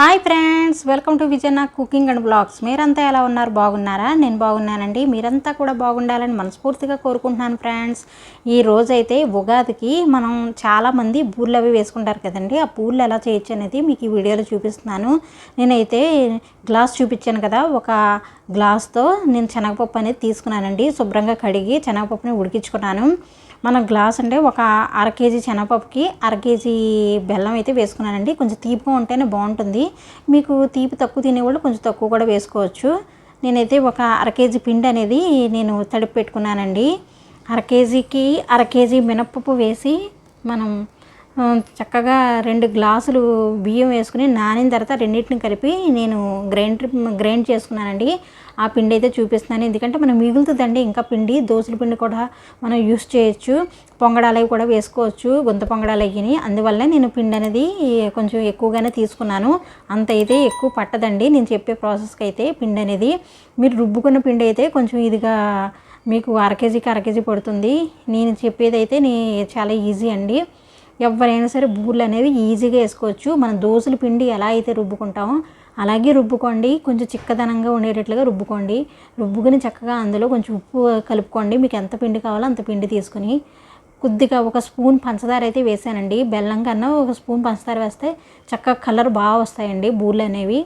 Hi friends welcome to విజయనా cooking and blogs. మీరంతా ఎలా ఉన్నారు? బాగున్నారా? నేను బాగున్నానండి. మీరంతా కూడా బాగుండాలని మనస్ఫూర్తిగా కోరుకుంటున్నాను ఫ్రెండ్స్. ఈ రోజైతే ఉగాదికి మనం చాలామంది బూర్లు అవి వేసుకుంటారు కదండి. ఆ పూలు ఎలా చేయొచ్చు అనేది మీకు ఈ వీడియోలో చూపిస్తున్నాను. నేనైతే గ్లాస్ చూపించాను కదా. ఒక గ్లాస్తో నేను శనగపప్పు అనేది తీసుకున్నానండి. శుభ్రంగా కడిగి శనగపప్పుని ఉడికించుకున్నాను. మన గ్లాస్ అంటే ఒక అర కేజీ శనగపప్పుకి అర కేజీ బెల్లం అయితే వేసుకున్నానండి. కొంచెం తీపిగా ఉంటేనే బాగుంటుంది. మీకు తీపి తక్కువ తినేవాళ్ళు కొంచెం తక్కువ కూడా వేసుకోవచ్చు. నేనైతే ఒక అర కేజీ పిండి అనేది నేను తడిపి పెట్టుకున్నానండి. అర కేజీకి అర కేజీ మినప్పప్పు వేసి మనం చక్కగా రెండు గ్లాసులు బియ్యం వేసుకుని నానిన తర్వాత రెండింటిని కలిపి నేను గ్రైండర్ గ్రైండ్ చేసుకున్నానండి. ఆ పిండి అయితే చూపిస్తున్నాను. ఎందుకంటే మనం మిగులుతుందండి. ఇంకా పిండి దోశల పిండి కూడా మనం యూస్ చేయొచ్చు. పొంగడాలు అవి కూడా వేసుకోవచ్చు. గుంత పొంగడాలు అయ్యి అందువల్ల నేను పిండి అనేది కొంచెం ఎక్కువగానే తీసుకున్నాను. అంత అయితే ఎక్కువ పట్టదండి. నేను చెప్పే ప్రాసెస్కి అయితే పిండి అనేది. మీరు రుబ్బుకున్న పిండి అయితే కొంచెం ఇదిగా మీకు అర కేజీకి అర కేజీ పడుతుంది. నేను చెప్పేదైతే నీ చాలా ఈజీ అండి. ఎవరైనా సరే బూర్లు అనేది ఈజీగా వేసుకోవచ్చు. మనం దోశల పిండి ఎలా అయితే రుబ్బుకుంటామో అలాగే రుబ్బుకోండి. కొంచెం చిక్కదనంగా ఉండేటట్లుగా రుబ్బుకోండి. రుబ్బుకుని చక్కగా అందులో కొంచెం ఉప్పు కలుపుకోండి. మీకు ఎంత పిండి కావాలో అంత పిండి తీసుకుని కొద్దిగా ఒక స్పూన్ పంచదార అయితే వేసానండి. బెల్లం కన్నా ఒక స్పూన్ పంచదార వేస్తే చక్కగా కలర్ బాగా వస్తాయండి బూర్లు అనేవి.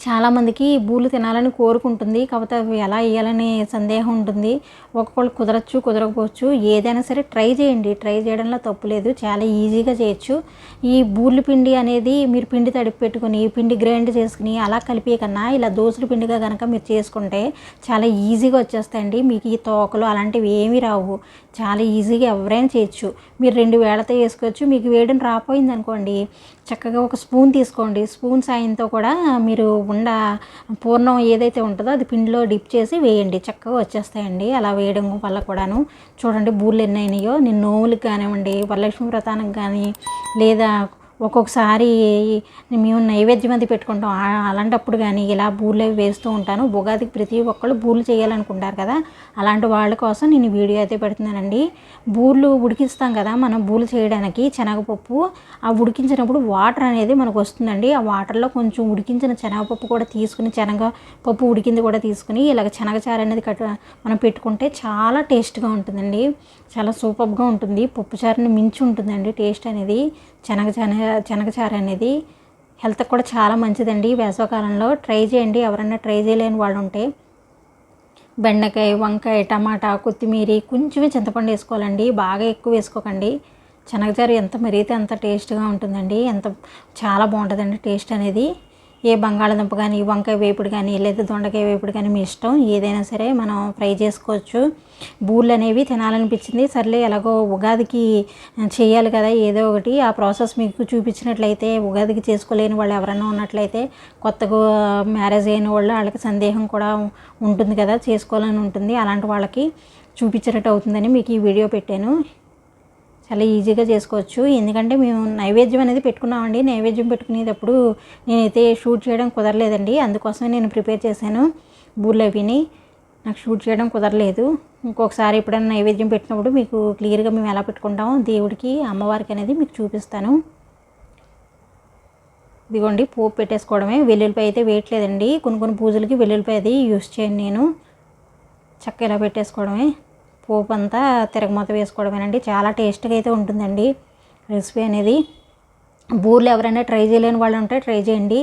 చాలామందికి బూలు తినాలని కోరుకుంటుంది. కాకపోతే అవి ఎలా వేయాలనే సందేహం ఉంటుంది. ఒక్కొక్కళ్ళు కుదరచ్చు కుదరకపోవచ్చు. ఏదైనా సరే ట్రై చేయండి. ట్రై చేయడంలో తప్పు లేదు. చాలా ఈజీగా చేయొచ్చు. ఈ బూర్లు పిండి అనేది మీరు పిండి తడిపి పెట్టుకుని పిండి గ్రైండ్ చేసుకుని అలా కలిపే కన్నా ఇలా దోసలు పిండిగా కనుక మీరు చేసుకుంటే చాలా ఈజీగా వచ్చేస్తాయండి. మీకు ఈ తోకలు అలాంటివి ఏమీ రావు. చాలా ఈజీగా ఎవరైనా చేయొచ్చు. మీరు రెండు వేళతో వేసుకోవచ్చు. మీకు వేయడం రాపోయింది అనుకోండి చక్కగా ఒక స్పూన్ తీసుకోండి. స్పూన్ సాయంతో కూడా మీరు ఉండ పూర్ణం ఏదైతే ఉంటుందో అది పిండిలో డిప్ చేసి వేయండి. చక్కగా వచ్చేస్తాయండి. అలా వేయడం వల్ల కూడాను చూడండి బూళ్ళు ఎన్ని అయినాయో. నేను నోవులకు కానివ్వండి వరలక్ష్మి వ్రతానికి కానీ లేదా ఒక్కొక్కసారి మేము నైవేద్యం అది పెట్టుకుంటాం. అలాంటప్పుడు కానీ ఇలా బూర్లు అవి వేస్తూ ఉంటాను. ఉగాదికి ప్రతి ఒక్కళ్ళు బూర్లు చేయాలనుకుంటారు కదా. అలాంటి వాళ్ళ కోసం నేను వీడియో అయితే పెడుతున్నానండి. బూర్లు ఉడికిస్తాం కదా మనం బూర్లు చేయడానికి శనగపప్పు. ఆ ఉడికించినప్పుడు వాటర్ అనేది మనకు వస్తుందండి. ఆ వాటర్లో కొంచెం ఉడికించిన శనగపప్పు కూడా తీసుకుని శనగపప్పు ఉడికింది కూడా తీసుకుని ఇలాగ శనగచారు అనేది కట్ మనం పెట్టుకుంటే చాలా టేస్ట్గా ఉంటుందండి. చాలా సూపర్గా ఉంటుంది. పప్పు చారుని మించి ఉంటుందండి టేస్ట్ అనేది. శనగచారు శనగచారు అనేది హెల్త్కి కూడా చాలా మంచిదండి. వేసవకాలంలో ట్రై చేయండి. ఎవరైనా ట్రై చేయలేని వాళ్ళు ఉంటే బెండకాయ వంకాయ టమాటా కొత్తిమీర కొంచెమే చింతపండు వేసుకోవాలండి. బాగా ఎక్కువ వేసుకోకండి. శనగచారు ఎంత మరిగితే అంత టేస్ట్గా ఉంటుందండి. ఎంత చాలా బాగుంటుందండి టేస్ట్ అనేది. ఏ బంగాళదుంప కానీ వంకాయ వేపుడు కానీ లేదా దొండకాయ వేపుడు కానీ మీ ఇష్టం ఏదైనా సరే మనం ఫ్రై చేసుకోవచ్చు. బూళ్ళు అనేవి తినాలనిపించింది. సర్లే ఎలాగో ఉగాదికి చేయాలి కదా ఏదో ఒకటి. ఆ ప్రాసెస్ మీకు చూపించినట్లయితే ఉగాదికి చేసుకోలేని వాళ్ళు ఎవరైనా ఉన్నట్లయితే కొత్తగా మ్యారేజ్ అయిన వాళ్ళు వాళ్ళకి సందేహం కూడా ఉంటుంది కదా చేసుకోవాలని ఉంటుంది. అలాంటి వాళ్ళకి చూపించినట్టు అవుతుందని మీకు ఈ వీడియో పెట్టాను. చాలా ఈజీగా చేసుకోవచ్చు. ఎందుకంటే మేము నైవేద్యం అనేది పెట్టుకున్నామండి. నైవేద్యం పెట్టుకునేటప్పుడు నేనైతే షూట్ చేయడం కుదరలేదండి. అందుకోసమే నేను ప్రిపేర్ చేశాను బూర్లు అవిని నాకు షూట్ చేయడం కుదరలేదు. ఇంకొకసారి ఎప్పుడైనా నైవేద్యం పెట్టినప్పుడు మీకు క్లియర్గా మేము ఎలా పెట్టుకుంటాం దేవుడికి అమ్మవారికి అనేది మీకు చూపిస్తాను. ఇదిగోండి పోపు పెట్టేసుకోవడమే. వెల్లుల్లిపాయ అయితే వేయట్లేదండి. కొన్ని కొన్ని పూజలకి వెల్లుల్లిపాయ అది యూస్ చేయను నేను. చక్క ఇలా పెట్టేసుకోవడమే. పోపు అంతా తిరగమత వేసుకోవడమేనండి. చాలా టేస్ట్గా అయితే ఉంటుందండి రెసిపీ అనేది. బూర్లు ఎవరైనా ట్రై చేయలేని వాళ్ళు ఉంటే ట్రై చేయండి.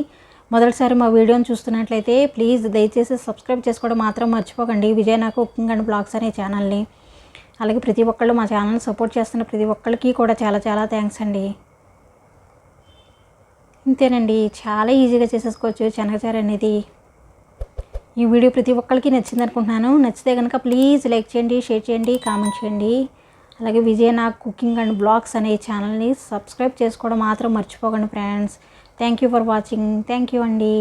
మొదటిసారి మా వీడియోని చూస్తున్నట్లయితే ప్లీజ్ దయచేసి సబ్స్క్రైబ్ చేసుకోవడం మాత్రం మర్చిపోకండి. విజయ్ నాకు కుకింగ్ అండ్ బ్లాగ్స్ అనే ఛానల్ని. అలాగే ప్రతి ఒక్కళ్ళు మా ఛానల్ని సపోర్ట్ చేస్తున్న ప్రతి ఒక్కరికి కూడా చాలా చాలా థ్యాంక్స్ అండి. ఇంతేనండి. చాలా ఈజీగా చేసేసుకోవచ్చు శనగచారు అనేది. ఈ వీడియో ప్రతి ఒక్కరికి నచ్చింది అనుకుంటున్నాను. నచ్చితే కనుక ప్లీజ్ లైక్ చేయండి షేర్ చేయండి కామెంట్ చేయండి. అలాగే విజయ నా కుకింగ్ అండ్ బ్లాగ్స్ అనే ఛానల్ని సబ్స్క్రైబ్ చేసుకోవడం మాత్రం మర్చిపోకండి friends thank you for watching thank you అండి.